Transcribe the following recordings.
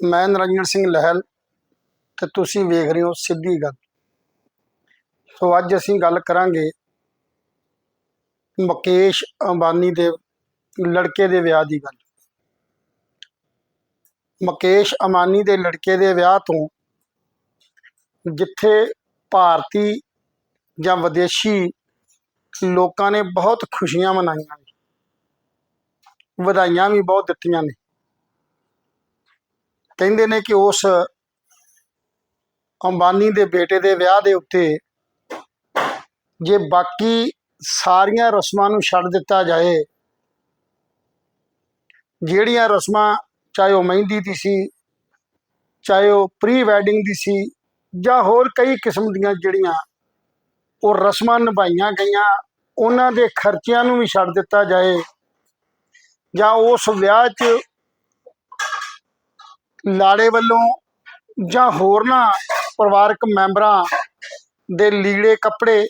ਮੈਂ ਨਰਿੰਦਰ ਸਿੰਘ ਲਹਿਲ ਤੇ ਤੁਸੀਂ ਵੇਖ ਰਹੇ ਹੋ ਸਿੱਧੀ ਗੱਲ। ਸੋ ਅੱਜ ਅਸੀਂ ਗੱਲ ਕਰਾਂਗੇ ਮੁਕੇਸ਼ ਅੰਬਾਨੀ ਦੇ ਲੜਕੇ ਦੇ ਵਿਆਹ ਦੀ ਗੱਲ। ਮੁਕੇਸ਼ ਅੰਬਾਨੀ ਦੇ ਲੜਕੇ ਦੇ ਵਿਆਹ ਤੋਂ ਜਿੱਥੇ ਭਾਰਤੀ ਜਾਂ ਵਿਦੇਸ਼ੀ ਲੋਕਾਂ ਨੇ ਬਹੁਤ ਖੁਸ਼ੀਆਂ ਮਨਾਈਆਂ ਨੇ, ਵਧਾਈਆਂ ਵੀ ਬਹੁਤ ਦਿੱਤੀਆਂ ਨੇ। ਕਹਿੰਦੇ ਨੇ ਕਿ ਉਸ ਅੰਬਾਨੀ ਦੇ ਬੇਟੇ ਦੇ ਵਿਆਹ ਦੇ ਉੱਤੇ ਜੇ ਬਾਕੀ ਸਾਰੀਆਂ ਰਸਮਾਂ ਨੂੰ ਛੱਡ ਦਿੱਤਾ ਜਾਏ, ਜਿਹੜੀਆਂ ਰਸਮਾਂ ਚਾਹੇ ਉਹ ਮਹਿੰਦੀ ਦੀ ਸੀ, ਚਾਹੇ ਉਹ ਪ੍ਰੀ ਵੈਡਿੰਗ ਦੀ ਸੀ ਜਾਂ ਹੋਰ ਕਈ ਕਿਸਮ ਦੀਆਂ ਜਿਹੜੀਆਂ ਉਹ ਰਸਮਾਂ ਨਿਭਾਈਆਂ ਗਈਆਂ, ਉਹਨਾਂ ਦੇ ਖਰਚਿਆਂ ਨੂੰ ਵੀ ਛੱਡ ਦਿੱਤਾ ਜਾਏ ਜਾਂ ਉਸ ਵਿਆਹ 'ਚ ਲਾੜੇ ਵੱਲੋਂ ਜਾਂ ਹੋਰਨਾਂ ਪਰਿਵਾਰਕ ਮੈਂਬਰਾਂ ਦੇ ਲੀੜੇ, ਕੱਪੜੇ,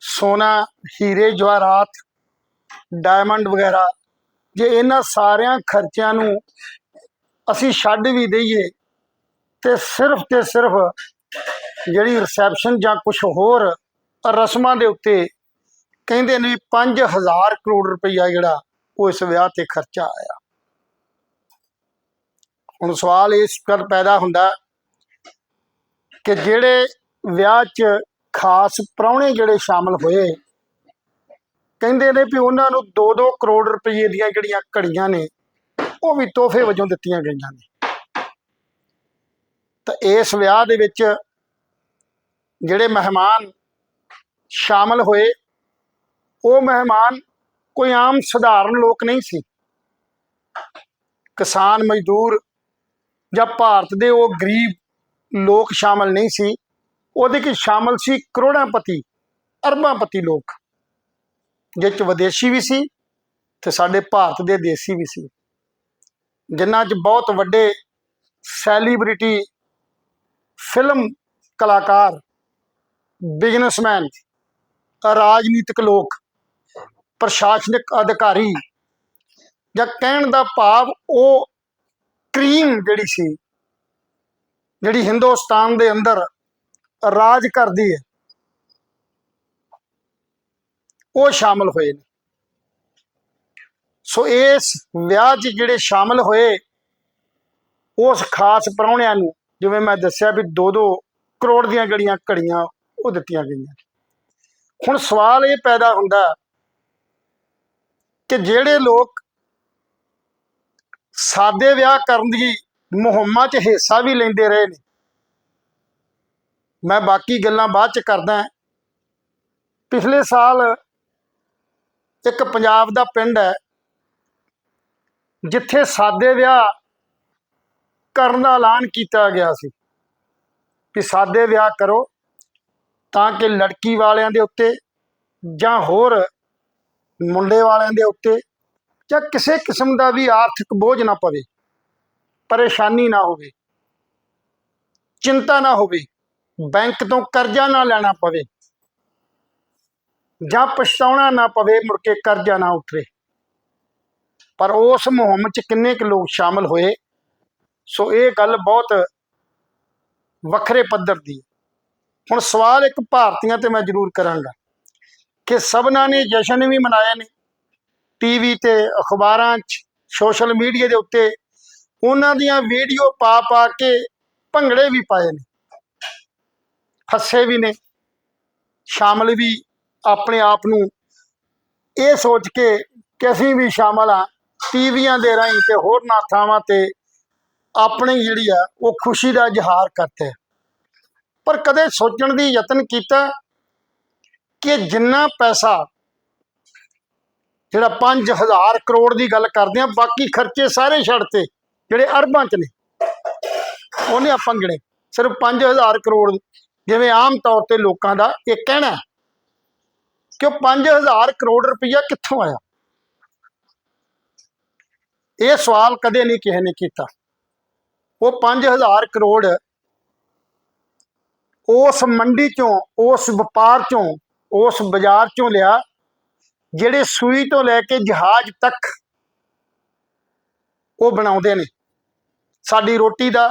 ਸੋਨਾ, ਹੀਰੇ, ਜਵਾਹਰਾਤ ਡਾਇਮੰਡ ਵਗੈਰਾ, ਜੇ ਇਹਨਾਂ ਸਾਰਿਆਂ ਖਰਚਿਆਂ ਨੂੰ ਅਸੀਂ ਛੱਡ ਵੀ ਦਈਏ, ਤੇ ਸਿਰਫ ਤੇ ਸਿਰਫ ਜਿਹੜੀ ਰਿਸੈਪਸ਼ਨ ਜਾਂ ਕੁਝ ਹੋਰ ਰਸਮਾਂ ਦੇ ਉੱਤੇ ਕਹਿੰਦੇ ਨੇ 5000 ਕਰੋੜ ਰੁਪਈਆ ਜਿਹੜਾ ਉਹ ਇਸ ਵਿਆਹ ਤੇ ਖਰਚਾ ਆਇਆ। ਹੁਣ ਸਵਾਲ ਇਸ ਕਰ ਪੈਦਾ ਹੁੰਦਾ ਕਿ ਜਿਹੜੇ ਵਿਆਹ 'ਚ ਖਾਸ ਪ੍ਰਾਹੁਣੇ ਜਿਹੜੇ ਸ਼ਾਮਲ ਹੋਏ, ਕਹਿੰਦੇ ਨੇ ਵੀ ਉਹਨਾਂ ਨੂੰ 2-2 ਕਰੋੜ ਰੁਪਏ ਦੀਆਂ ਜਿਹੜੀਆਂ ਘੜੀਆਂ ਨੇ, ਉਹ ਵੀ ਤੋਹਫੇ ਵਜੋਂ ਦਿੱਤੀਆਂ ਗਈਆਂ ਨੇ। ਤਾਂ ਇਸ ਵਿਆਹ ਦੇ ਵਿੱਚ ਜਿਹੜੇ ਮਹਿਮਾਨ ਸ਼ਾਮਲ ਹੋਏ, ਉਹ ਮਹਿਮਾਨ ਕੋਈ ਆਮ ਸਧਾਰਨ ਲੋਕ ਨਹੀਂ ਸੀ। ਕਿਸਾਨ ਮਜ਼ਦੂਰ ਜਾਂ ਭਾਰਤ ਦੇ ਉਹ ਗਰੀਬ ਲੋਕ ਸ਼ਾਮਲ ਨਹੀਂ ਸੀ, ਉਹਦੇ ਵਿੱਚ ਸ਼ਾਮਲ ਸੀ ਕਰੋੜਾਂਪਤੀ, ਅਰਬਾਂਪਤੀ ਲੋਕ ਜਿਸ 'ਚ ਵਿਦੇਸ਼ੀ ਵੀ ਸੀ ਤੇ ਸਾਡੇ ਭਾਰਤ ਦੇ ਦੇਸੀ ਵੀ ਸੀ। ਜਿਨ੍ਹਾਂ 'ਚ ਬਹੁਤ ਵੱਡੇ ਸੈਲੀਬ੍ਰਿਟੀ ਫਿਲਮ ਕਲਾਕਾਰ ਬਿਜ਼ਨਸਮੈਨ ਰਾਜਨੀਤਿਕ ਲੋਕ, ਪ੍ਰਸ਼ਾਸਨਿਕ ਅਧਿਕਾਰੀ ਜਾਂ ਕਹਿਣ ਦਾ ਭਾਵ ਉਹ ਕਰੀਮ ਜਿਹੜੀ ਸੀ, ਜਿਹੜੀ ਹਿੰਦੁਸਤਾਨ ਦੇ ਅੰਦਰ ਰਾਜ ਕਰਦੀ ਹੈ, ਉਹ ਸ਼ਾਮਲ ਹੋਏ ਨੇ। ਸੋ ਇਸ ਵਿਆਹ 'ਚ ਜਿਹੜੇ ਸ਼ਾਮਲ ਹੋਏ, ਉਸ ਖਾਸ ਪ੍ਰਾਹੁਣਿਆਂ ਨੂੰ, ਜਿਵੇਂ ਮੈਂ ਦੱਸਿਆ ਵੀ 2-2 ਕਰੋੜ ਦੀਆਂ ਜਿਹੜੀਆਂ ਘੜੀਆਂ ਉਹ ਦਿੱਤੀਆਂ ਗਈਆਂ। ਹੁਣ ਸਵਾਲ ਇਹ ਪੈਦਾ ਹੁੰਦਾ ਕਿ ਜਿਹੜੇ ਲੋਕ ਸਾਦੇ ਵਿਆਹ ਕਰਨ ਦੀ ਮੁਹਿੰਮਾਂ 'ਚ ਹਿੱਸਾ ਵੀ ਲੈਂਦੇ ਰਹੇ ਨੇ। ਮੈਂ ਬਾਕੀ ਗੱਲਾਂ ਬਾਅਦ 'ਚ ਕਰਦਾ ਪਿਛਲੇ ਸਾਲ ਇੱਕ ਪੰਜਾਬ ਦਾ ਪਿੰਡ ਹੈ, ਜਿੱਥੇ ਸਾਦੇ ਵਿਆਹ ਕਰਨ ਦਾ ਐਲਾਨ ਕੀਤਾ ਗਿਆ ਸੀ ਕਿ ਸਾਦੇ ਵਿਆਹ ਕਰੋ ਤਾਂ ਕਿ ਲੜਕੀ ਵਾਲਿਆਂ ਦੇ ਉੱਤੇ ਜਾਂ ਹੋਰ ਮੁੰਡੇ ਵਾਲਿਆਂ ਦੇ ਉੱਤੇ ਜਾਂ ਕਿਸੇ ਕਿਸਮ ਦਾ ਵੀ ਆਰਥਿਕ ਬੋਝ ਨਾ ਪਵੇ, ਪਰੇਸ਼ਾਨੀ ਨਾ ਹੋਵੇ, ਚਿੰਤਾ ਨਾ ਹੋਵੇ, ਬੈਂਕ ਤੋਂ ਕਰਜ਼ਾ ਨਾ ਲੈਣਾ ਪਵੇ ਜਾਂ ਪਛਤਾਉਣਾ ਨਾ ਪਵੇ, ਮੁੜ ਕੇ ਕਰਜ਼ਾ ਨਾ ਉਤਰੇ ਪਰ ਉਸ ਮੁਹਿੰਮ 'ਚ ਕਿੰਨੇ ਕੁ ਲੋਕ ਸ਼ਾਮਲ ਹੋਏ, ਸੋ ਇਹ ਗੱਲ ਬਹੁਤ ਵੱਖਰੇ ਪੱਧਰ ਦੀ ਹੁਣ ਸਵਾਲ ਇੱਕ ਭਾਰਤੀਆਂ ਤੇ ਮੈਂ ਜ਼ਰੂਰ ਕਰਾਂਗਾ ਕਿ ਸਭਨਾਂ ਨੇ ਜਸ਼ਨ ਵੀ ਮਨਾਏ ਨੇ ਟੀਵੀ ਤੇ ਅਖਬਾਰਾਂ 'ਚ, ਸੋਸ਼ਲ ਮੀਡੀਆ ਦੇ ਉੱਤੇ ਉਹਨਾਂ ਦੀਆਂ ਵੀਡੀਓ ਪਾ ਪਾ ਕੇ ਭੰਗੜੇ ਵੀ ਪਾਏ ਨੇ। ਹੱਸੇ ਵੀ ਨੇ। ਸ਼ਾਮਲ ਵੀ ਆਪਣੇ ਆਪ ਨੂੰ ਇਹ ਸੋਚ ਕੇ ਕਿ ਅਸੀਂ ਵੀ ਸ਼ਾਮਲ ਆ ਟੀਵੀਆਂ ਦੇ ਰਾਹੀਂ ਤੇ ਹੋਰ ਨਾ ਥਾਵਾਂ ਤੇ ਆਪਣੀ ਜਿਹੜੀ ਆ, ਉਹ ਖੁਸ਼ੀ ਦਾ ਇਜ਼ਹਾਰ ਕਰਤੇ ਪਰ ਕਦੇ ਸੋਚਣ ਦੀ ਯਤਨ ਕੀਤਾ ਕਿ ਜਿੰਨਾ ਪੈਸਾ ਜਿਹੜਾ 5000 ਕਰੋੜ ਦੀ ਗੱਲ ਕਰਦੇ ਆ, ਬਾਕੀ ਖਰਚੇ ਸਾਰੇ ਛੱਡਤੇ ਜਿਹੜੇ ਅਰਬਾਂ ਚ ਨੇ, ਉਹਨੇ ਆਪਾਂ ਗਿਣੇ। ਸਿਰਫ 5000 ਕਰੋੜ, ਜਿਵੇਂ ਆਮ ਤੌਰ ਤੇ ਲੋਕਾਂ ਦਾ ਇਹ ਕਹਿਣਾ ਕਿ ਉਹ 5000 ਕਰੋੜ ਰੁਪਈਆ ਕਿੱਥੋਂ ਆਇਆ? ਇਹ ਸਵਾਲ ਕਦੇ ਨਹੀਂ ਕਿਸੇ ਨੇ ਕੀਤਾ। ਉਹ 5000 ਕਰੋੜ ਉਸ ਮੰਡੀ ਚੋਂ, ਉਸ ਵਪਾਰ ਚੋਂ, ਉਸ ਬਾਜ਼ਾਰ ਚੋਂ ਲਿਆ ਜਿਹੜੇ ਸੂਈ ਤੋਂ ਲੈ ਕੇ ਜਹਾਜ਼ ਤੱਕ ਉਹ ਬਣਾਉਂਦੇ ਨੇ। ਸਾਡੀ ਰੋਟੀ ਦਾ,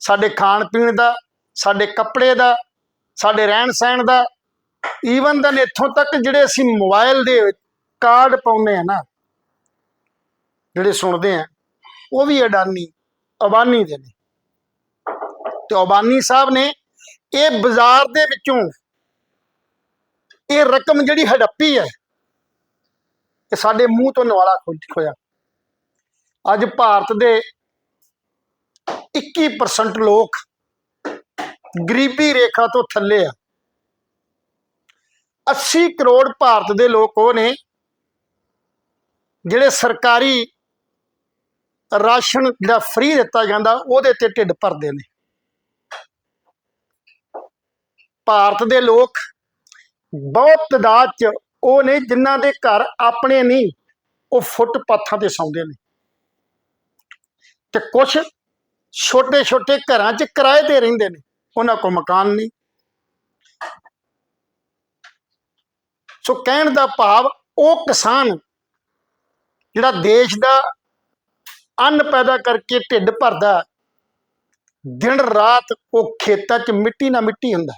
ਸਾਡੇ ਖਾਣ ਪੀਣ ਦਾ, ਸਾਡੇ ਕੱਪੜੇ ਦਾ, ਸਾਡੇ ਰਹਿਣ ਸਹਿਣ ਦਾ ਈਵਨ ਦਨ ਇੱਥੋਂ ਤੱਕ ਜਿਹੜੇ ਅਸੀਂ ਮੋਬਾਈਲ ਦੇ ਕਾਰਡ ਪਾਉਂਦੇ ਆ ਨਾ, ਜਿਹੜੇ ਸੁਣਦੇ ਆ ਉਹ ਵੀ ਅਡਾਨੀ, ਅਬਾਨੀ ਦੇ ਨੇ। ਤੇ ਅਬਾਨੀ ਸਾਹਿਬ ਨੇ ਇਹ ਬਾਜ਼ਾਰ ਦੇ ਵਿੱਚੋਂ ਇਹ ਰਕਮ ਜਿਹੜੀ ਹੜੱਪੀ ਹੈ ਇਹ ਸਾਡੇ ਮੂੰਹ ਤੋਂ ਨਵਾਲਾ ਖੁੱਲ ਖੋਇਆ। ਅੱਜ ਭਾਰਤ ਦੇ 21% ਲੋਕ ਗਰੀਬੀ ਰੇਖਾ ਤੋਂ ਥੱਲੇ ਆ। 80 ਕਰੋੜ ਭਾਰਤ ਦੇ ਲੋਕ ਉਹ ਨੇ ਜਿਹੜੇ ਸਰਕਾਰੀ ਰਾਸ਼ਨ ਜਿਹੜਾ ਫ੍ਰੀ ਦਿੱਤਾ ਜਾਂਦਾ, ਉਹਦੇ ਤੇ ਢਿੱਡ ਭਰਦੇ ਨੇ। ਭਾਰਤ ਦੇ ਲੋਕ ਬਹੁਤ ਤਦਾਦ ਚ ਉਹ ਨੇ ਜਿਨ੍ਹਾਂ ਦੇ ਘਰ ਆਪਣੇ ਨਹੀਂ, ਉਹ ਫੁੱਟਪਾਥਾਂ ਤੇ ਸੌਂਦੇ ਨੇ। ਤੇ ਕੁਝ ਛੋਟੇ ਛੋਟੇ ਘਰਾਂ 'ਚ ਕਿਰਾਏ ਤੇ ਰਹਿੰਦੇ ਨੇ, ਉਹਨਾਂ ਕੋਲ ਮਕਾਨ ਨਹੀਂ। ਸੋ ਕਹਿਣ ਦਾ ਭਾਵ, ਉਹ ਕਿਸਾਨ ਜਿਹੜਾ ਦੇਸ਼ ਦਾ ਅੰਨ ਪੈਦਾ ਕਰਕੇ ਢਿੱਡ ਭਰਦਾ, ਦਿਨ ਰਾਤ ਉਹ ਖੇਤਾਂ 'ਚ ਮਿੱਟੀ ਨਾਲ ਮਿੱਟੀ ਹੁੰਦਾ।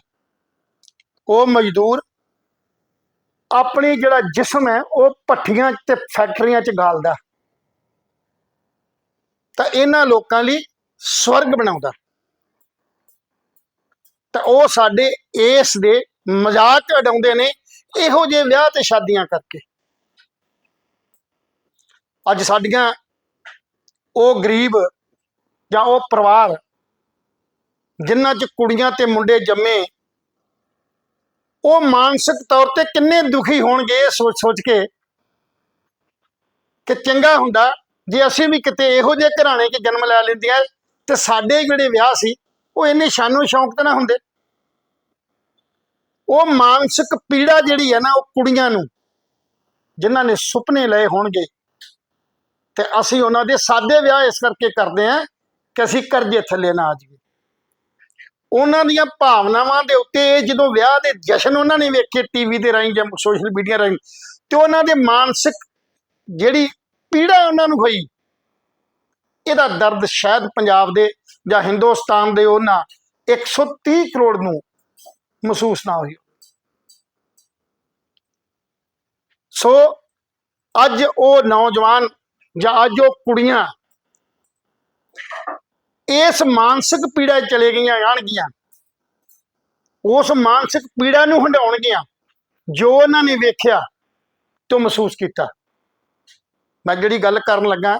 ਉਹ ਮਜ਼ਦੂਰ ਆਪਣੀ ਜਿਹੜਾ ਜਿਸਮ ਹੈ, ਉਹ ਭੱਠੀਆਂ ਤੇ ਫੈਕਟਰੀਆਂ 'ਚ ਗਾਲਦਾ। ਤਾਂ ਇਹਨਾਂ ਲੋਕਾਂ ਲਈ ਸਵਰਗ ਬਣਾਉਂਦਾ। ਤਾਂ ਉਹ ਸਾਡੇ ਇਸ ਦੇ ਮਜ਼ਾਕ ਉਡਾਉਂਦੇ ਨੇ, ਇਹੋ ਜਿਹੇ ਵਿਆਹ ਤੇ ਸ਼ਾਦੀਆਂ ਕਰਕੇ। ਅੱਜ ਸਾਡੀਆਂ ਉਹ ਗਰੀਬ ਜਾਂ ਉਹ ਪਰਿਵਾਰ, ਜਿਨ੍ਹਾਂ 'ਚ ਕੁੜੀਆਂ ਤੇ ਮੁੰਡੇ ਜੰਮੇ ਉਹ ਮਾਨਸਿਕ ਤੌਰ ਤੇ ਕਿੰਨੇ ਦੁਖੀ ਹੋਣਗੇ ਇਹ ਸੋਚ ਸੋਚ ਕੇ ਕਿ ਚੰਗਾ ਹੁੰਦਾ। ਜੇ ਅਸੀਂ ਵੀ ਕਿਤੇ ਇਹੋ ਜਿਹੇ ਘਰਾਣੇ 'ਚ ਜਨਮ ਲੈ ਲੈਂਦੀਆਂ ਤੇ ਸਾਡੇ ਜਿਹੜੇ ਵਿਆਹ ਸੀ, ਉਹ ਇੰਨੇ ਸ਼ਾਨੋ ਸ਼ੌਂਕ ਤੇ ਨਾ ਹੁੰਦੇ। ਉਹ ਮਾਨਸਿਕ ਪੀੜਾ ਜਿਹੜੀ ਹੈ ਨਾ, ਉਹ ਕੁੜੀਆਂ ਨੂੰ, ਜਿਨ੍ਹਾਂ ਨੇ ਸੁਪਨੇ ਲਏ ਹੋਣਗੇ। ਤੇ ਅਸੀਂ ਉਹਨਾਂ ਦੇ ਸਾਦੇ ਵਿਆਹ ਇਸ ਕਰਕੇ ਕਰਦੇ ਆਂ ਕਿ ਅਸੀਂ ਕਰਜ਼ੇ ਥੱਲੇ ਨਾ ਆ ਜਾਈਏ। ਉਹਨਾਂ ਦੀਆਂ ਭਾਵਨਾਵਾਂ ਦੇ ਉੱਤੇ ਜਦੋਂ ਵਿਆਹ ਦੇ ਜਸ਼ਨ ਉਹਨਾਂ ਨੇ ਵੇਖੇ ਟੀਵੀ ਦੇ ਰਾਹੀਂ ਜਾਂ ਸੋਸ਼ਲ ਮੀਡੀਆ ਰਾਹੀਂ, ਤੇ ਉਹਨਾਂ ਦੇ ਮਾਨਸਿਕ ਜਿਹੜੀ ਪੀੜਾ ਉਹਨਾਂ ਨੂੰ ਹੋਈ, ਇਹਦਾ ਦਰਦ ਸ਼ਾਇਦ ਪੰਜਾਬ ਦੇ ਜਾਂ ਹਿੰਦੁਸਤਾਨ ਦੇ ਉਹਨਾਂ 130 ਕਰੋੜ ਨੂੰ ਮਹਿਸੂਸ ਨਾ ਹੋਈ ਸੋ ਅੱਜ ਉਹ ਨੌਜਵਾਨ ਜਾਂ ਅੱਜ ਉਹ ਕੁੜੀਆਂ ਇਸ ਮਾਨਸਿਕ ਪੀੜਾ ਚਲੇ ਗਈਆਂ, ਜਾਣਗੀਆਂ। ਉਸ ਮਾਨਸਿਕ ਪੀੜਾ ਨੂੰ ਹੰਡਾਉਣਗੀਆਂ ਜੋ ਉਹਨਾਂ ਨੇ ਵੇਖਿਆ ਤੇ ਮਹਿਸੂਸ ਕੀਤਾ। ਮੈਂ ਜਿਹੜੀ ਗੱਲ ਕਰਨ ਲੱਗਾ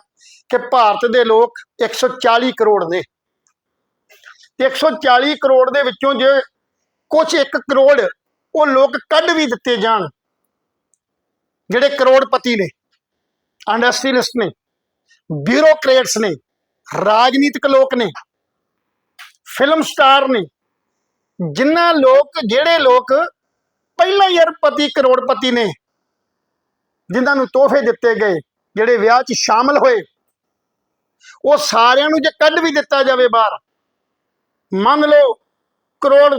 ਕਿ ਭਾਰਤ ਦੇ ਲੋਕ 140 ਕਰੋੜ ਨੇ। ਤੇ 140 ਕਰੋੜ ਦੇ ਵਿੱਚੋਂ ਜੇ ਕੁਝ 1 ਕਰੋੜ ਉਹ ਲੋਕ ਕੱਢ ਵੀ ਦਿੱਤੇ ਜਾਣ, ਜਿਹੜੇ ਕਰੋੜਪਤੀ ਨੇ ਇੰਡਸਟਰੀਲਿਸਟ ਨੇ, ਬਿਊਰੋਕਰੇਟਸ ਨੇ ਰਾਜਨੀਤਿਕ ਲੋਕ ਨੇ ਫਿਲਮ ਸਟਾਰ ਨੇ ਜਿਨ੍ਹਾਂ ਲੋਕ, ਜਿਹੜੇ ਲੋਕ ਪਹਿਲਾਂ ਹੀ ਅਰਬਪਤੀ, ਕਰੋੜਪਤੀ ਨੇ, ਜਿਨ੍ਹਾਂ ਨੂੰ ਤੋਹਫੇ ਦਿੱਤੇ ਗਏ, ਜਿਹੜੇ ਵਿਆਹ 'ਚ ਸ਼ਾਮਲ ਹੋਏ, ਉਹ ਸਾਰਿਆਂ ਨੂੰ ਜੇ ਕੱਢ ਵੀ ਦਿੱਤਾ ਜਾਵੇ ਬਾਹਰ, ਮੰਨ ਲਓ ਕਰੋੜ,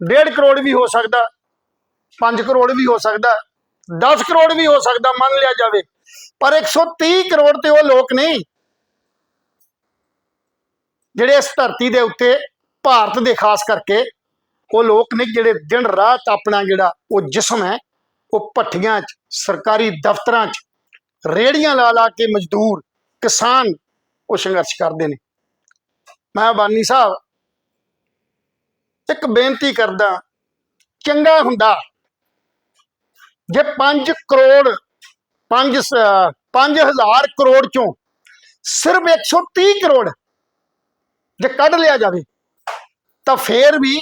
ਡੇਢ ਕਰੋੜ ਵੀ ਹੋ ਸਕਦਾ 5 ਕਰੋੜ ਵੀ ਹੋ ਸਕਦਾ 10 ਕਰੋੜ ਵੀ ਹੋ ਸਕਦਾ ਮੰਨ ਲਿਆ ਜਾਵੇ, ਪਰ 130 ਕਰੋੜ ਤੇ ਉਹ ਲੋਕ ਨਹੀਂ। ਜਿਹੜੇ ਇਸ ਧਰਤੀ ਦੇ ਉੱਤੇ ਭਾਰਤ ਦੇ ਖਾਸ ਕਰਕੇ ਉਹ ਲੋਕ ਨੇ ਜਿਹੜੇ ਦਿਨ ਰਾਤ ਆਪਣਾ ਜਿਹੜਾ ਉਹ ਜਿਸਮ ਹੈ, ਉਹ ਭੱਠੀਆਂ 'ਚ, ਸਰਕਾਰੀ ਦਫ਼ਤਰਾਂ 'ਚ ਰੇੜੀਆਂ ਲਾ ਲਾ ਕੇ ਮਜ਼ਦੂਰ, ਕਿਸਾਨ ਉਹ ਸੰਘਰਸ਼ ਕਰਦੇ ਨੇ। ਮੈਂ ਬਾਨੀ ਸਾਹਿਬ ਇੱਕ ਬੇਨਤੀ ਕਰਦਾ, ਚੰਗਾ ਹੁੰਦਾ ਜੇ 5 ਕਰੋੜ 5 5000 ਕਰੋੜ ਚੋਂ ਸਿਰਫ 130 ਕਰੋੜ ਜੇ ਕੱਢ ਲਿਆ ਜਾਵੇ, ਤਾਂ ਫੇਰ ਵੀ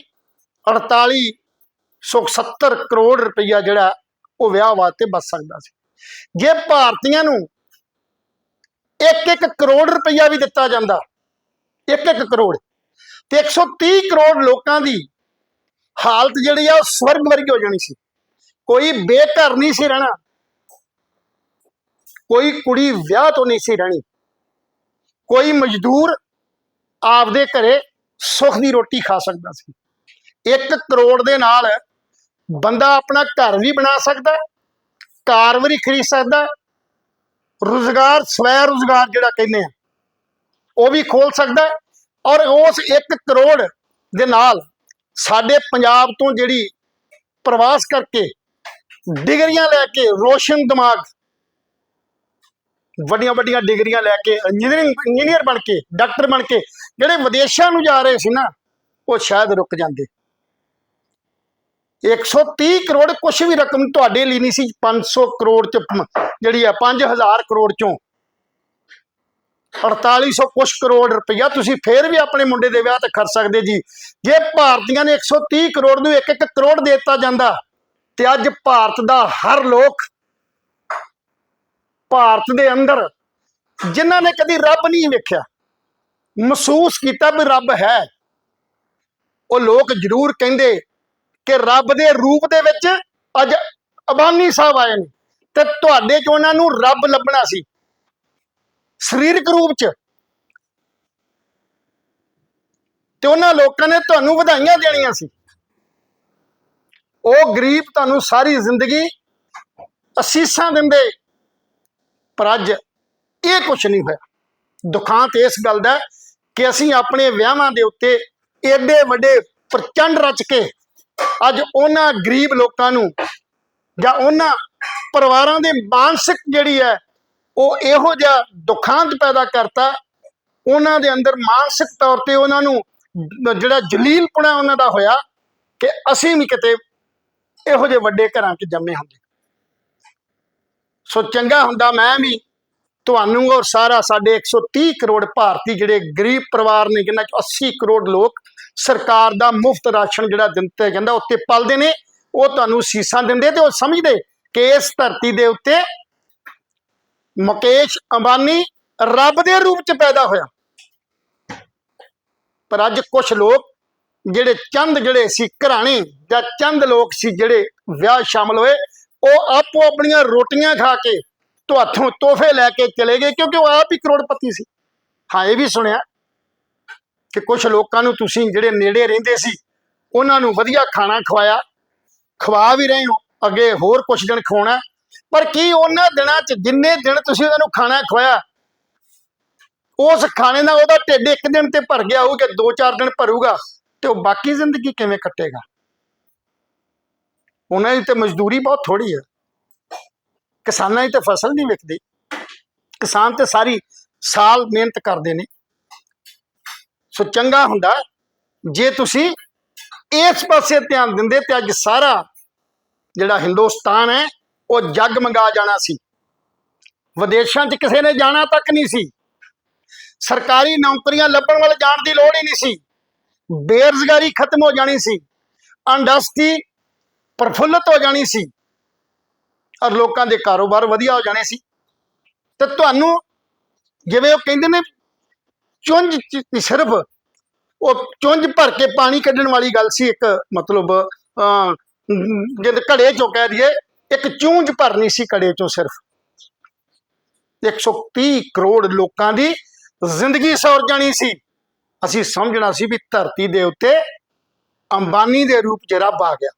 4870 ਕਰੋੜ ਰੁਪਈਆ ਜਿਹੜਾ ਉਹ ਵਿਆਹ ਵਾਸਤੇ ਬਚ ਸਕਦਾ ਸੀ। ਜੇ ਭਾਰਤੀਆਂ ਨੂੰ ਇੱਕ ਇੱਕ ਕਰੋੜ ਰੁਪਈਆ ਵੀ ਦਿੱਤਾ ਜਾਂਦਾ, ਇੱਕ ਇੱਕ ਕਰੋੜ, ਤੇ 130 ਕਰੋੜ ਲੋਕਾਂ ਦੀ ਹਾਲਤ ਜਿਹੜੀ ਆ ਉਹ ਸਵਰਗ ਵਰਗੀ ਹੋ ਜਾਣੀ ਸੀ। ਕੋਈ ਬੇਘਰ ਨਹੀਂ ਸੀ ਰਹਿਣਾ, ਕੋਈ ਕੁੜੀ ਵਿਆਹ ਤੋਂ ਨਹੀਂ ਸੀ ਰਹਿਣੀ, ਕੋਈ ਮਜ਼ਦੂਰ ਆਪਦੇ ਘਰੇ ਸੁੱਖ ਦੀ ਰੋਟੀ ਖਾ ਸਕਦਾ ਸੀ। 1 ਕਰੋੜ ਦੇ ਨਾਲ ਬੰਦਾ ਆਪਣਾ ਘਰ ਵੀ ਬਣਾ ਸਕਦਾ, ਕਾਰ ਵੀ ਖਰੀਦ ਸਕਦਾ, ਰੁਜ਼ਗਾਰ ਸਵੈ ਰੁਜ਼ਗਾਰ ਜਿਹੜਾ ਕਹਿੰਦੇ ਆ, ਉਹ ਵੀ ਖੋਲ ਸਕਦਾ ਔਰ ਉਸ 1 ਕਰੋੜ ਦੇ ਨਾਲ ਸਾਡੇ ਪੰਜਾਬ ਤੋਂ ਜਿਹੜੀ ਪ੍ਰਵਾਸ ਕਰਕੇ ਡਿਗਰੀਆਂ ਲੈ ਕੇ ਰੋਸ਼ਨ ਦਿਮਾਗ ਵੱਡੀਆਂ ਵੱਡੀਆਂ ਡਿਗਰੀਆਂ ਲੈ ਕੇ ਇੰਜੀਨੀਅਰਿੰਗ ਇੰਜੀਨੀਅਰ ਬਣ ਕੇ, ਡਾਕਟਰ ਬਣ ਕੇ ਜਿਹੜੇ ਵਿਦੇਸ਼ਾਂ ਨੂੰ ਜਾ ਰਹੇ ਸੀ ਨਾ, ਉਹ ਸ਼ਾਇਦ ਰੁਕ ਜਾਂਦੇ। 130 ਕਰੋੜ ਕੁਝ ਵੀ ਰਕਮ ਤੁਹਾਡੇ ਲਈ ਨਹੀਂ ਸੀ 500 ਕਰੋੜ ਚ ਮ- ਜਿਹੜੀ ਆ 5000 ਕਰੋੜ ਚੋਂ। 4800 ਕੁਛ ਕਰੋੜ ਰੁਪਈਆ ਤੁਸੀਂ ਫੇਰ ਵੀ ਆਪਣੇ ਮੁੰਡੇ ਦੇ ਵਿਆਹ ਤੇ ਖਰਚ ਸਕਦੇ ਜੀ। ਜੇ ਭਾਰਤੀਆਂ ਨੇ 130 ਕਰੋੜ ਨੂੰ 1-1 ਕਰੋੜ ਦੇ ਦਿੱਤਾ ਜਾਂਦਾ, ਤੇ ਅੱਜ ਭਾਰਤ ਦਾ ਹਰ ਲੋਕ ਭਾਰਤ ਦੇ ਅੰਦਰ, ਜਿਨ੍ਹਾਂ ਨੇ ਕਦੀ ਰੱਬ ਨਹੀਂ ਵੇਖਿਆ ਮਹਿਸੂਸ ਕੀਤਾ ਵੀ ਰੱਬ ਹੈ। ਉਹ ਲੋਕ ਜ਼ਰੂਰ ਕਹਿੰਦੇ ਕਿ ਰੱਬ ਦੇ ਰੂਪ ਦੇ ਵਿੱਚ ਅੱਜ ਅਬਾਨੀ ਸਾਹਿਬ ਆਏ ਨੇ ਤੇ ਤੁਹਾਡੇ ਚ ਉਹਨਾਂ ਨੂੰ ਰੱਬ ਲੱਭਣਾ ਸੀ। ਸਰੀਰਕ ਰੂਪ ਚ। ਤੇ ਉਹਨਾਂ ਲੋਕਾਂ ਨੇ ਤੁਹਾਨੂੰ ਵਧਾਈਆਂ ਦੇਣੀਆਂ ਸੀ। ਉਹ ਗਰੀਬ ਤੁਹਾਨੂੰ ਸਾਰੀ ਜ਼ਿੰਦਗੀ ਅਸੀਸਾਂ ਦਿੰਦੇ, ਪਰ ਅੱਜ ਇਹ ਕੁਝ ਨਹੀਂ ਹੋਇਆ। ਦੁਖਾਂਤ ਇਸ ਗੱਲ ਦਾ ਕਿ ਅਸੀਂ ਆਪਣੇ ਵਿਆਹਾਂ ਦੇ ਉੱਤੇ ਏਡੇ ਵੱਡੇ ਪ੍ਰਚੰਡ ਰਚ ਕੇ ਅੱਜ ਉਹਨਾਂ ਗਰੀਬ ਲੋਕਾਂ ਨੂੰ ਜਾਂ ਉਹਨਾਂ ਪਰਿਵਾਰਾਂ ਦੇ ਮਾਨਸਿਕ ਜਿਹੜੀ ਹੈ, ਉਹ ਇਹੋ ਜਿਹਾ ਦੁਖਾਂਤ ਪੈਦਾ ਕਰਤਾ, ਉਹਨਾਂ ਦੇ ਅੰਦਰ ਮਾਨਸਿਕ ਤੌਰ ਤੇ ਉਹਨਾਂ ਨੂੰ ਜਿਹੜਾ ਜਲੀਲਪਣਾ ਉਹਨਾਂ ਦਾ ਹੋਇਆ ਕਿ ਅਸੀਂ ਵੀ ਕਿਤੇ ਇਹੋ ਜਿਹੇ ਵੱਡੇ ਘਰਾਂ 'ਚ ਜੰਮੇ ਹੁੰਦੇ। ਸੋ ਚੰਗਾ ਹੁੰਦਾ ਮੈਂ ਵੀ ਤੁਹਾਨੂੰ ਔਰ ਸਾਰਾ ਸਾਡੇ 130 ਕਰੋੜ ਭਾਰਤੀ ਜਿਹੜੇ ਗਰੀਬ ਪਰਿਵਾਰ ਨੇ ਜਿਨ੍ਹਾਂ 'ਚ 80 ਕਰੋੜ ਲੋਕ ਸਰਕਾਰ ਦਾ ਮੁਫਤ ਰਾਸ਼ਨ ਜਿਹੜਾ ਦਿੱਤਾ ਜਾਂਦਾ ਉੱਤੇ ਪਲਦੇ ਨੇ, ਉਹ ਤੁਹਾਨੂੰ ਸੀਸਾਂ ਦਿੰਦੇ ਤੇ ਉਹ ਸਮਝਦੇ ਕਿ ਇਸ ਧਰਤੀ ਦੇ ਉੱਤੇ ਮੁਕੇਸ਼ ਅੰਬਾਨੀ ਰੱਬ ਦੇ ਰੂਪ 'ਚ ਪੈਦਾ ਹੋਇਆ। ਪਰ ਅੱਜ ਕੁਝ ਲੋਕ ਜਿਹੜੇ ਚੰਦ ਜਿਹੜੇ ਸੀ ਘਰਾਣੇ ਜਾਂ ਚੰਦ ਲੋਕ ਸੀ ਜਿਹੜੇ ਵਿਆਹ 'ਚ ਸ਼ਾਮਲ ਹੋਏ, ਉਹ ਆਪੋ ਆਪਣੀਆਂ ਰੋਟੀਆਂ ਖਾ ਕੇ ਤੁਹਾਥੋਂ ਤੋਹਫੇ ਲੈ ਕੇ ਚਲੇ ਗਏ, ਕਿਉਂਕਿ ਉਹ ਆਪ ਹੀ ਕਰੋੜਪਤੀ ਸੀ। ਹਾਂ, ਇਹ ਵੀ ਸੁਣਿਆ ਕਿ ਕੁਝ ਲੋਕਾਂ ਨੂੰ ਤੁਸੀਂ ਜਿਹੜੇ ਨੇੜੇ ਰਹਿੰਦੇ ਸੀ, ਉਹਨਾਂ ਨੂੰ ਵਧੀਆ ਖਾਣਾ ਖਵਾਇਆ। ਖਵਾ ਵੀ ਰਹੇ ਹੋ, ਅੱਗੇ ਹੋਰ ਕੁਝ ਦਿਨ ਖਵਾਉਣਾ। ਪਰ ਕੀ ਉਹਨਾਂ ਦਿਨਾਂ 'ਚ ਜਿੰਨੇ ਦਿਨ ਤੁਸੀਂ ਉਹਨਾਂ ਨੂੰ ਖਾਣਾ ਖਵਾਇਆ, ਉਸ ਖਾਣੇ ਨਾਲ ਉਹਦਾ ਢਿੱਡ ਇੱਕ ਦਿਨ ਤੇ ਭਰ ਗਿਆ ਹੋਊ ਕਿ ਦੋ ਚਾਰ ਦਿਨ ਭਰੂਗਾ ਤੇ ਉਹ ਬਾਕੀ ਜ਼ਿੰਦਗੀ ਕਿਵੇਂ ਕੱਟੇਗਾ? ਉਹਨਾਂ ਦੀ ਤੇ ਮਜ਼ਦੂਰੀ ਬਹੁਤ ਥੋੜੀ ਹੈ। ਕਿਸਾਨਾਂ ਦੀ ਤੇ ਫਸਲ ਨਹੀਂ ਵਿਕਦੀ। ਕਿਸਾਨ ਤੇ ਸਾਰੀ ਸਾਲ ਮਿਹਨਤ ਕਰਦੇ ਨੇ। ਸੋ ਚੰਗਾ ਹੁੰਦਾ। ਜੇ ਤੁਸੀਂ ਇਸ ਪਾਸੇ ਧਿਆਨ ਦਿੰਦੇ ਤੇ ਅੱਜ ਸਾਰਾ ਜਿਹੜਾ ਹਿੰਦੁਸਤਾਨ ਹੈ, ਉਹ ਜੱਗ ਮੰਗਾ ਜਾਣਾ ਸੀ। ਵਿਦੇਸ਼ਾਂ 'ਚ ਕਿਸੇ ਨੇ ਜਾਣਾ ਤੱਕ ਨਹੀਂ ਸੀ। ਸਰਕਾਰੀ ਨੌਕਰੀਆਂ ਲੱਭਣ ਵੱਲ ਜਾਣ ਦੀ ਲੋੜ ਹੀ ਨਹੀਂ ਸੀ। ਬੇਰੁਜ਼ਗਾਰੀ ਖਤਮ ਹੋ ਜਾਣੀ ਸੀ। ਇੰਡਸਟਰੀ ਪ੍ਰਫੁੱਲਤ ਹੋ ਜਾਣੀ ਸੀ। ਔਰ ਲੋਕਾਂ ਦੇ ਕਾਰੋਬਾਰ ਵਧੀਆ ਹੋ ਜਾਣੇ ਸੀ। ਤੇ ਤੁਹਾਨੂੰ ਜਿਵੇਂ ਉਹ ਕਹਿੰਦੇ ਨੇ ਚੁੰਝ ਸਿਰਫ ਉਹ ਚੁੰਝ ਭਰ ਕੇ ਪਾਣੀ ਕੱਢਣ ਵਾਲੀ ਗੱਲ ਸੀ ਇੱਕ ਮਤਲਬ ਅਹ, ਜਦ ਘੜੇ ਚੋਂ ਕਹਿ ਦਈਏ ਇੱਕ ਚੂੰਝ ਭਰਨੀ ਸੀ ਘੜੇ ਚੋਂ ਸਿਰਫ। 130 ਕਰੋੜ ਲੋਕਾਂ ਦੀ ਜ਼ਿੰਦਗੀ ਸੌਰ ਜਾਣੀ ਸੀ। ਅਸੀਂ ਸਮਝਣਾ ਸੀ ਵੀ ਧਰਤੀ ਦੇ ਉੱਤੇ ਅੰਬਾਨੀ ਦੇ ਰੂਪ 'ਚ ਰੱਬ ਆ ਗਿਆ।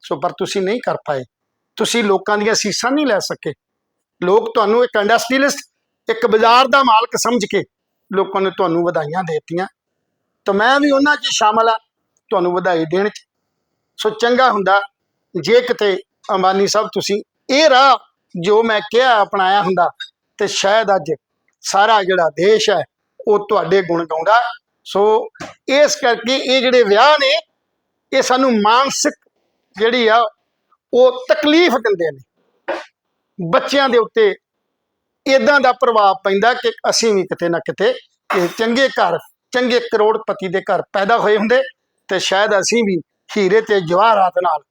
ਸੋ ਪਰ ਤੁਸੀਂ ਨਹੀਂ ਕਰ ਪਾਏ। ਤੁਸੀਂ ਲੋਕਾਂ ਦੀਆਂ ਸੀਸਾਂ ਨਹੀਂ ਲੈ ਸਕੇ। ਲੋਕ ਤੁਹਾਨੂੰ ਇੱਕ ਇੰਡਸਟਰੀਲਿਸਟ ਇੱਕ ਬਾਜ਼ਾਰ ਦਾ ਮਾਲਕ ਸਮਝ ਕੇ ਲੋਕਾਂ ਨੇ ਤੁਹਾਨੂੰ ਵਧਾਈਆਂ ਦੇ ਦਿੱਤੀਆਂ। ਤਾਂ ਮੈਂ ਵੀ ਉਹਨਾਂ 'ਚ ਸ਼ਾਮਲ ਆ ਤੁਹਾਨੂੰ ਵਧਾਈ ਦੇਣ 'ਚ। ਸੋ ਚੰਗਾ ਹੁੰਦਾ, ਜੇ ਕਿਤੇ ਅੰਬਾਨੀ ਸਾਹਿਬ ਤੁਸੀਂ ਇਹ ਰਾਹ ਜੋ ਮੈਂ ਕਿਹਾ ਅਪਣਾਇਆ ਹੁੰਦਾ, ਤੇ ਸ਼ਾਇਦ ਅੱਜ ਸਾਰਾ ਜਿਹੜਾ ਦੇਸ਼ ਹੈ, ਉਹ ਤੁਹਾਡੇ ਗੁਣ ਗਾਉਂਦਾ। ਸੋ ਇਸ ਕਰਕੇ ਇਹ ਜਿਹੜੇ ਵਿਆਹ ਨੇ, ਇਹ ਸਾਨੂੰ ਮਾਨਸਿਕ ਜਿਹੜੀ ਆ ਉਹ ਤਕਲੀਫ ਦਿੰਦੇ ਨੇ। ਬੱਚਿਆਂ ਦੇ ਉੱਤੇ ਇਦਾਂ ਦਾ ਪ੍ਰਭਾਵ ਪੈਂਦਾ ਕਿ ਅਸੀਂ ਵੀ ਕਿਤੇ ਨਾ ਕਿਤੇ ਇਹ ਚੰਗੇ ਘਰ, ਚੰਗੇ ਕਰੋੜਪਤੀ ਦੇ ਘਰ ਪੈਦਾ ਹੋਏ ਹੁੰਦੇ ਤੇ ਸ਼ਾਇਦ ਅਸੀਂ ਵੀ ਹੀਰੇ ਤੇ ਜਵਾਹਰਾਤ ਨਾਲ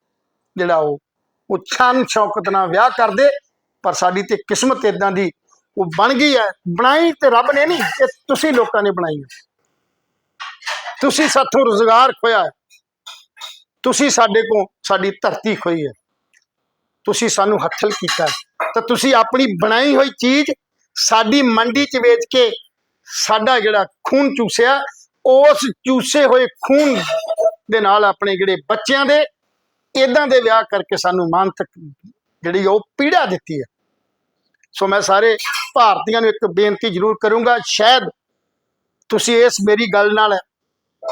ਜਿਹੜਾ ਉਹ ਉਹ ਛਾਨ ਸ਼ੌਕਤ ਨਾਲ ਵਿਆਹ ਕਰਦੇ, ਪਰ ਸਾਡੀ ਤੇ ਕਿਸਮਤ ਇਦਾਂ ਦੀ ਉਹ ਬਣ ਗਈ ਹੈ। ਬਣਾਈ ਤੇ ਰੱਬ ਨੇ ਨਹੀਂ, ਇਹ ਤੁਸੀਂ ਲੋਕਾਂ ਨੇ ਬਣਾਈ ਹੈ। ਤੁਸੀਂ ਸਾਥੋਂ ਰੋਜ਼ਗਾਰ ਖੋਇਆ ਤੁਸੀਂ ਸਾਡੇ ਕੋਲ ਸਾਡੀ ਧਰਤੀ ਖੋਈ ਹੈ। ਤੁਸੀਂ ਸਾਨੂੰ ਹੱਥਲ ਕੀਤਾ ਤਾਂ ਤੁਸੀਂ ਆਪਣੀ ਬਣਾਈ ਹੋਈ ਚੀਜ਼ ਸਾਡੀ ਮੰਡੀ 'ਚ ਵੇਚ ਕੇ ਸਾਡਾ ਜਿਹੜਾ ਖੂਨ ਚੂਸਿਆ, ਉਸ ਚੂਸੇ ਹੋਏ ਖੂਨ ਦੇ ਨਾਲ ਆਪਣੇ ਜਿਹੜੇ ਬੱਚਿਆਂ ਦੇ ਇਦਾਂ ਦੇ ਵਿਆਹ ਕਰਕੇ ਸਾਨੂੰ ਮਾਨਤਕ ਜਿਹੜੀ ਉਹ ਪੀੜਾ ਦਿੱਤੀ ਹੈ। ਸੋ ਮੈਂ ਸਾਰੇ ਭਾਰਤੀਆਂ ਨੂੰ ਇੱਕ ਬੇਨਤੀ ਜ਼ਰੂਰ ਕਰੂੰਗਾ, ਸ਼ਾਇਦ ਤੁਸੀਂ ਇਸ ਮੇਰੀ ਗੱਲ ਨਾਲ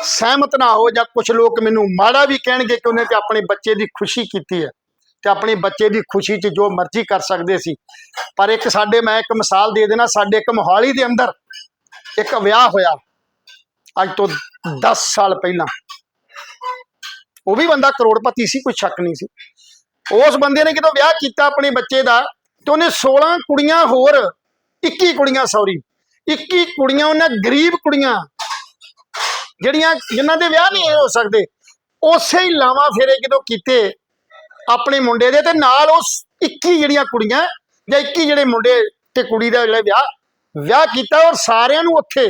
ਸਹਿਮਤ ਨਾ ਹੋ ਜਾਂ ਕੁਝ ਲੋਕ ਮੈਨੂੰ ਮਾੜਾ ਵੀ ਕਹਿਣਗੇ ਕਿ ਉਹਨੇ ਤੇ ਆਪਣੇ ਬੱਚੇ ਦੀ ਖੁਸ਼ੀ ਕੀਤੀ ਹੈ। ਤੇ ਆਪਣੇ ਬੱਚੇ ਦੀ ਖੁਸ਼ੀ 'ਚ ਜੋ ਮਰਜ਼ੀ ਕਰ ਸਕਦੇ ਸੀ। ਪਰ ਇੱਕ ਸਾਡੇ, ਮੈਂ ਇੱਕ ਮਿਸਾਲ ਦੇ ਦੇਣਾ, ਸਾਡੇ ਇੱਕ ਮੋਹਾਲੀ ਦੇ ਅੰਦਰ ਇੱਕ ਵਿਆਹ ਹੋਇਆ। ਅੱਜ ਤੋਂ 10 ਸਾਲ ਪਹਿਲਾਂ। ਉਹ ਵੀ ਬੰਦਾ ਕਰੋੜਪਤੀ ਸੀ, ਕੋਈ ਸ਼ੱਕ ਨਹੀਂ ਸੀ। ਉਸ ਬੰਦੇ ਨੇ ਜਦੋਂ ਵਿਆਹ ਕੀਤਾ ਆਪਣੇ ਬੱਚੇ ਦਾ ਤੇ ਉਹਨੇ 16 ਕੁੜੀਆਂ ਹੋਰ 21 ਕੁੜੀਆਂ ਸੌਰੀ 21 ਕੁੜੀਆਂ, ਉਹਨਾਂ ਗਰੀਬ ਕੁੜੀਆਂ ਜਿਹੜੀਆਂ, ਜਿਨ੍ਹਾਂ ਦੇ ਵਿਆਹ ਨਹੀਂ ਹੋ ਸਕਦੇ, ਉਸੇ ਹੀ ਲਾਵਾਂ ਫੇਰੇ ਜਦੋਂ ਕੀਤੇ। ਆਪਣੇ ਮੁੰਡੇ ਦੇ ਤੇ ਨਾਲ ਉਸ 21 ਜਿਹੜੀਆਂ ਕੁੜੀਆਂ ਜਾਂ 21 ਜਿਹੜੇ ਮੁੰਡੇ ਤੇ ਕੁੜੀ ਦਾ ਜਿਹੜਾ ਵਿਆਹ ਵਿਆਹ ਕੀਤਾ ਔਰ ਸਾਰਿਆਂ ਨੂੰ ਉੱਥੇ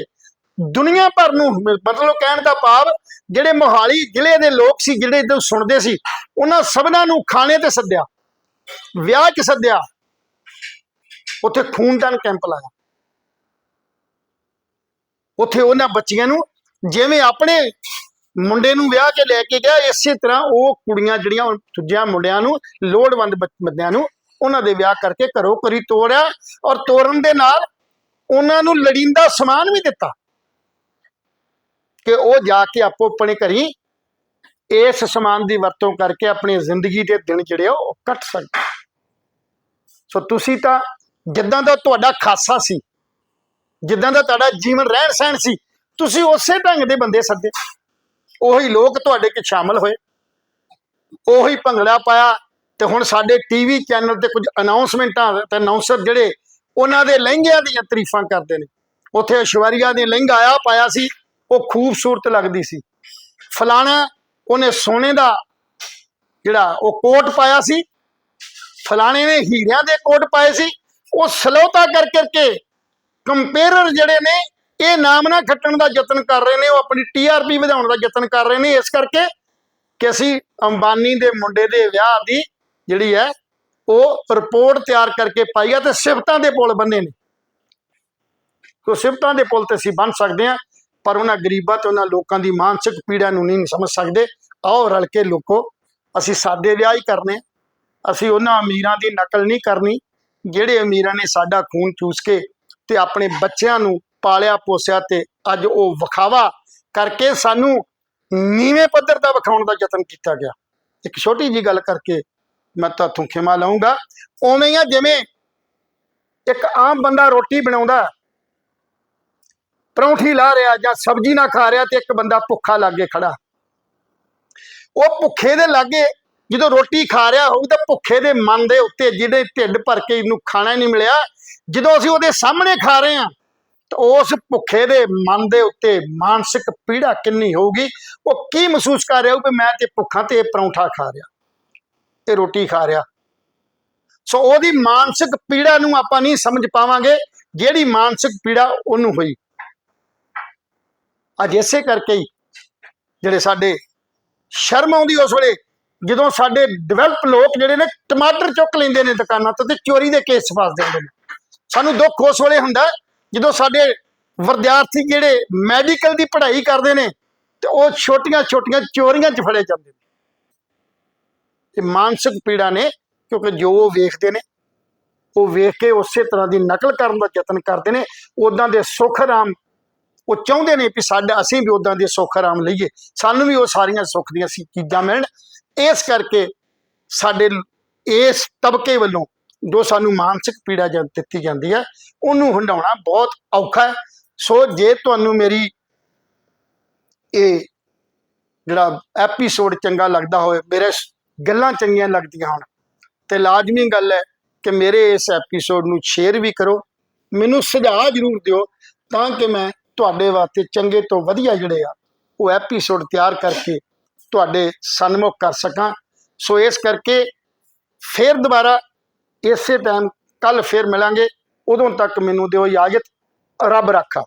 ਦੁਨੀਆ ਭਰ ਨੂੰ ਮਤਲਬ ਕਹਿਣ ਦਾ ਭਾਵ ਜਿਹੜੇ ਮੋਹਾਲੀ ਜ਼ਿਲ੍ਹੇ ਦੇ ਲੋਕ ਸੀ, ਜਿਹੜੇ ਇਦੋਂ ਸੁਣਦੇ ਸੀ, ਉਹਨਾਂ ਸਭਨਾਂ ਨੂੰ ਖਾਣੇ ਤੇ ਸੱਦਿਆ, ਵਿਆਹ 'ਚ ਸੱਦਿਆ। ਉੱਥੇ ਖੂਨਦਾਨ ਕੈਂਪ ਲਾਇਆ। ਉੱਥੇ ਉਹਨਾਂ ਬੱਚੀਆਂ ਨੂੰ ਜਿਵੇਂ ਆਪਣੇ ਮੁੰਡੇ ਨੂੰ ਵਿਆਹ ਕੇ ਲੈ ਕੇ ਗਿਆ, ਇਸੇ ਤਰ੍ਹਾਂ ਉਹ ਕੁੜੀਆਂ ਜਿਹੜੀਆਂ ਦੂਜਿਆਂ ਮੁੰਡਿਆਂ ਨੂੰ ਲੋੜਵੰਦ ਬੰਦਿਆਂ ਨੂੰ ਉਹਨਾਂ ਦੇ ਵਿਆਹ ਕਰਕੇ ਘਰੋਂ ਘਰੀ ਤੋੜਿਆ ਔਰ ਤੋੜਨ ਦੇ ਨਾਲ ਉਹਨਾਂ ਨੂੰ ਲੜੀਂਦਾ ਸਮਾਨ ਵੀ ਦਿੱਤਾ ਕਿ ਉਹ ਜਾ ਕੇ ਆਪੋ ਆਪਣੇ ਘਰੀ ਇਸ ਸਮਾਨ ਦੀ ਵਰਤੋਂ ਕਰਕੇ ਆਪਣੀ ਜ਼ਿੰਦਗੀ ਦੇ ਦਿਨ ਜਿਹੜੇ ਆ ਉਹ ਕੱਟ ਸਕਦੇ ਸੋ ਤੁਸੀਂ ਤਾਂ ਜਿੱਦਾਂ ਦਾ ਤੁਹਾਡਾ ਖਾਸਾ ਸੀ, ਜਿੱਦਾਂ ਦਾ ਤੁਹਾਡਾ ਜੀਵਨ ਰਹਿਣ ਸਹਿਣ ਸੀ, ਤੁਸੀਂ ਉਸੇ ਢੰਗ ਦੇ ਬੰਦੇ ਸੱਦੇ। ਉਹੀ ਲੋਕ ਤੁਹਾਡੇ ਕੇ ਸ਼ਾਮਲ ਹੋਏ। ਉਹੀ ਭੰਗੜਾ ਪਾਇਆ ਤੇ ਹੁਣ ਸਾਡੇ ਟੀਵੀ ਚੈਨਲ ਤੇ ਕੁਝ ਅਨਾਉਂਸਮੈਂਟਾਂ ਤੇ ਅਨਾਉਂਸਰ ਜਿਹੜੇ, ਉਹਨਾਂ ਦੇ ਲਹਿੰਗਿਆਂ ਦੀਆਂ ਤਾਰੀਫਾਂ ਕਰਦੇ ਨੇ। ਉੱਥੇ ਐਸ਼ਵਰੀਆ ਨੇ ਲਹਿੰਗਾ ਆਇਆ ਪਾਇਆ ਸੀ, ਉਹ ਖੂਬਸੂਰਤ ਲੱਗਦੀ ਸੀ। ਫਲਾਣਾ ਉਹਨੇ ਸੋਨੇ ਦਾ ਜਿਹੜਾ ਉਹ ਕੋਟ ਪਾਇਆ ਸੀ, ਫਲਾਣੇ ਨੇ ਹੀਰਿਆਂ ਦੇ ਕੋਟ ਪਾਏ ਸੀ, ਉਹ ਸਲੋਤਾ ਕਰ ਕਰਕੇ ਕੰਪੇਅਰਰ ਜਿਹੜੇ ਨੇ ਇਹ ਨਾਮ ਨਾ ਖੱਟਣ ਦਾ ਯਤਨ ਕਰ ਰਹੇ ਨੇ, ਉਹ ਆਪਣੀ ਟੀਆਰਪੀ ਵਧਾਉਣ ਦਾ ਯਤਨ ਕਰ ਰਹੇ ਨੇ, ਇਸ ਕਰਕੇ ਕਿ ਅਸੀਂ ਅੰਬਾਨੀ ਦੇ ਮੁੰਡੇ ਦੇ ਵਿਆਹ ਦੀ ਜਿਹੜੀ ਹੈ, ਉਹ ਰਿਪੋਰਟ ਤਿਆਰ ਕਰਕੇ ਪਾਈ ਆ ਤੇ ਸਿਫਤਾਂ ਦੇ ਪੁਲ ਬੰਨੇ ਨੇ। ਕੋ ਸਿਫਤਾਂ ਦੇ ਪੁਲ ਤੇ ਅਸੀਂ ਬਣ ਸਕਦੇ ਹਾਂ, ਪਰ ਉਹਨਾਂ ਗਰੀਬਾਂ ਤੇ ਉਹਨਾਂ ਲੋਕਾਂ ਦੀ ਮਾਨਸਿਕ ਪੀੜਾ ਨੂੰ ਨਹੀਂ ਸਮਝ ਸਕਦੇ। ਆਓ ਰਲ ਕੇ ਲੋਕੋ, ਅਸੀਂ ਸਾਦੇ ਵਿਆਹ ਹੀ ਕਰਨੇ ਅਸੀਂ ਉਹਨਾਂ ਅਮੀਰਾਂ ਦੀ ਨਕਲ ਨਹੀਂ ਕਰਨੀ, ਜਿਹੜੇ ਅਮੀਰਾਂ ਨੇ ਸਾਡਾ ਖੂਨ ਚੂਸ ਕੇ ਤੇ ਆਪਣੇ ਬੱਚਿਆਂ ਨੂੰ ਪਾਲਿਆ ਪੋਸਿਆ ਤੇ ਅੱਜ ਉਹ ਵਿਖਾਵਾ ਕਰਕੇ ਸਾਨੂੰ ਨੀਵੇਂ ਪੱਧਰ ਦਾ ਵਿਖਾਉਣ ਦਾ ਯਤਨ ਕੀਤਾ ਗਿਆ। ਇੱਕ ਛੋਟੀ ਜੀ ਗੱਲ ਕਰਕੇ ਮੈਂ ਤੁਹਾਥੋਂ ਖਿਮਾ ਲਵਾਂਗਾ ਉਵੇਂ ਹੀ ਆ, ਜਿਵੇਂ ਇੱਕ ਆਮ ਬੰਦਾ ਰੋਟੀ ਬਣਾਉਂਦਾ, ਪਰੌਂਠੀ ਲਾ ਰਿਹਾ ਜਾਂ ਸਬਜ਼ੀ ਨਾ ਖਾ ਰਿਹਾ ਤੇ ਇੱਕ ਬੰਦਾ ਭੁੱਖਾ ਲਾਗੇ ਖੜਾ। ਉਹ ਭੁੱਖੇ ਦੇ ਲਾਗੇ ਜਦੋਂ ਰੋਟੀ ਖਾ ਰਿਹਾ ਹੋਊ ਤਾਂ ਭੁੱਖੇ ਦੇ ਮਨ ਦੇ ਉੱਤੇ ਜਿਹਦੇ ਢਿੱਡ ਭਰ ਕੇ ਇਹਨੂੰ ਖਾਣਾ ਨਹੀਂ ਮਿਲਿਆ, ਜਦੋਂ ਅਸੀਂ ਉਹਦੇ ਸਾਹਮਣੇ ਖਾ ਰਹੇ ਹਾਂ ਤਾਂ ਉਸ ਭੁੱਖੇ ਦੇ ਮਨ ਦੇ ਉੱਤੇ ਮਾਨਸਿਕ ਪੀੜਾ ਕਿੰਨੀ ਹੋਊਗੀ, ਉਹ ਕੀ ਮਹਿਸੂਸ ਕਰ ਰਿਹਾ ਹੋਊ ਕਿ ਮੈਂ ਤੇ ਭੁੱਖਾ ਤੇ ਪਰੌਂਠਾ ਖਾ ਰਿਹਾ, ਇਹ ਰੋਟੀ ਖਾ ਰਿਹਾ। ਸੋ ਉਹਦੀ ਮਾਨਸਿਕ ਪੀੜਾ ਨੂੰ ਆਪਾਂ ਨਹੀਂ ਸਮਝ ਪਾਵਾਂਗੇ, ਜਿਹੜੀ ਮਾਨਸਿਕ ਪੀੜਾ ਉਹਨੂੰ ਹੋਈ। ਅੱਜ ਇਸੇ ਕਰਕੇ ਹੀ ਜਿਹੜੇ ਸਾਡੇ ਸ਼ਰਮ ਆਉਂਦੀ ਉਸ ਵੇਲੇ, ਜਦੋਂ ਸਾਡੇ ਡਿਵੈਲਪ ਲੋਕ ਜਿਹੜੇ ਨੇ ਟਮਾਟਰ ਚੁੱਕ ਲੈਂਦੇ ਨੇ ਦੁਕਾਨਾਂ ਤੋਂ ਤੇ ਚੋਰੀ ਦੇ ਕੇਸ ਫਸ ਜਾਂਦੇ ਨੇ। ਸਾਨੂੰ ਦੁੱਖ ਉਸ ਵੇਲੇ ਹੁੰਦਾ ਜਦੋਂ ਸਾਡੇ ਵਿਦਿਆਰਥੀ ਜਿਹੜੇ ਮੈਡੀਕਲ ਦੀ ਪੜ੍ਹਾਈ ਕਰਦੇ ਨੇ, ਤੇ ਉਹ ਛੋਟੀਆਂ ਛੋਟੀਆਂ ਚੋਰੀਆਂ 'ਚ ਫੜੇ ਜਾਂਦੇ ਨੇ। ਇਹ ਮਾਨਸਿਕ ਪੀੜਾ ਨੇ, ਕਿਉਂਕਿ ਜੋ ਉਹ ਵੇਖਦੇ ਨੇ, ਉਹ ਵੇਖ ਕੇ ਉਸੇ ਤਰ੍ਹਾਂ ਦੀ ਨਕਲ ਕਰਨ ਦਾ ਯਤਨ ਕਰਦੇ ਨੇ। ਉਦਾਂ ਦੇ ਸੁੱਖ ਆਰਾਮ ਉਹ ਚਾਹੁੰਦੇ ਨੇ ਕਿ ਸਾਡਾ, ਅਸੀਂ ਵੀ ਉਦਾਂ ਦੇ ਸੁੱਖ ਆਰਾਮ ਲਈਏ। ਸਾਨੂੰ ਵੀ ਉਹ ਸਾਰੀਆਂ ਸੁੱਖ ਦੀਆਂ ਚੀਜ਼ਾਂ ਮਿਲਣ। ਇਸ ਕਰਕੇ ਸਾਡੇ ਇਸ ਤਬਕੇ ਵੱਲੋਂ ਜੋ ਸਾਨੂੰ ਮਾਨਸਿਕ ਪੀੜਾ ਜਾਂ ਦਿੱਤੀ ਜਾਂਦੀ ਹੈ, ਉਹਨੂੰ ਹੰਡਾਉਣਾ ਬਹੁਤ ਔਖਾ ਹੈ। ਸੋ ਜੇ ਤੁਹਾਨੂੰ ਮੇਰੀ ਇਹ ਜਿਹੜਾ ਐਪੀਸੋਡ ਚੰਗਾ ਲੱਗਦਾ ਹੋਵੇ, ਮੇਰੇ ਗੱਲਾਂ ਚੰਗੀਆਂ ਲੱਗਦੀਆਂ ਹੋਣ, ਤੇ ਲਾਜ਼ਮੀ ਗੱਲ ਹੈ ਕਿ ਮੇਰੇ ਇਸ ਐਪੀਸੋਡ ਨੂੰ ਸ਼ੇਅਰ ਵੀ ਕਰੋ। ਮੈਨੂੰ ਸੁਝਾਅ ਜ਼ਰੂਰ ਦਿਓ ਤਾਂ ਕਿ ਮੈਂ ਤੁਹਾਡੇ ਵਾਸਤੇ ਚੰਗੇ ਤੋਂ ਵਧੀਆ ਜਿਹੜੇ ਆ, ਉਹ ਐਪੀਸੋਡ ਤਿਆਰ ਕਰਕੇ ਤੁਹਾਡੇ ਸਨਮੁਖ ਕਰ ਸਕਾਂ। ਸੋ ਇਸ ਕਰਕੇ ਫੇਰ ਦੁਬਾਰਾ ਇਸੇ ਟਾਈਮ ਕੱਲ ਫਿਰ ਮਿਲਾਂਗੇ ਉਦੋਂ ਤੱਕ ਮੈਨੂੰ ਦਿਓ ਇਜਾਜ਼ਤ ਰੱਬ ਰਾਖਾ।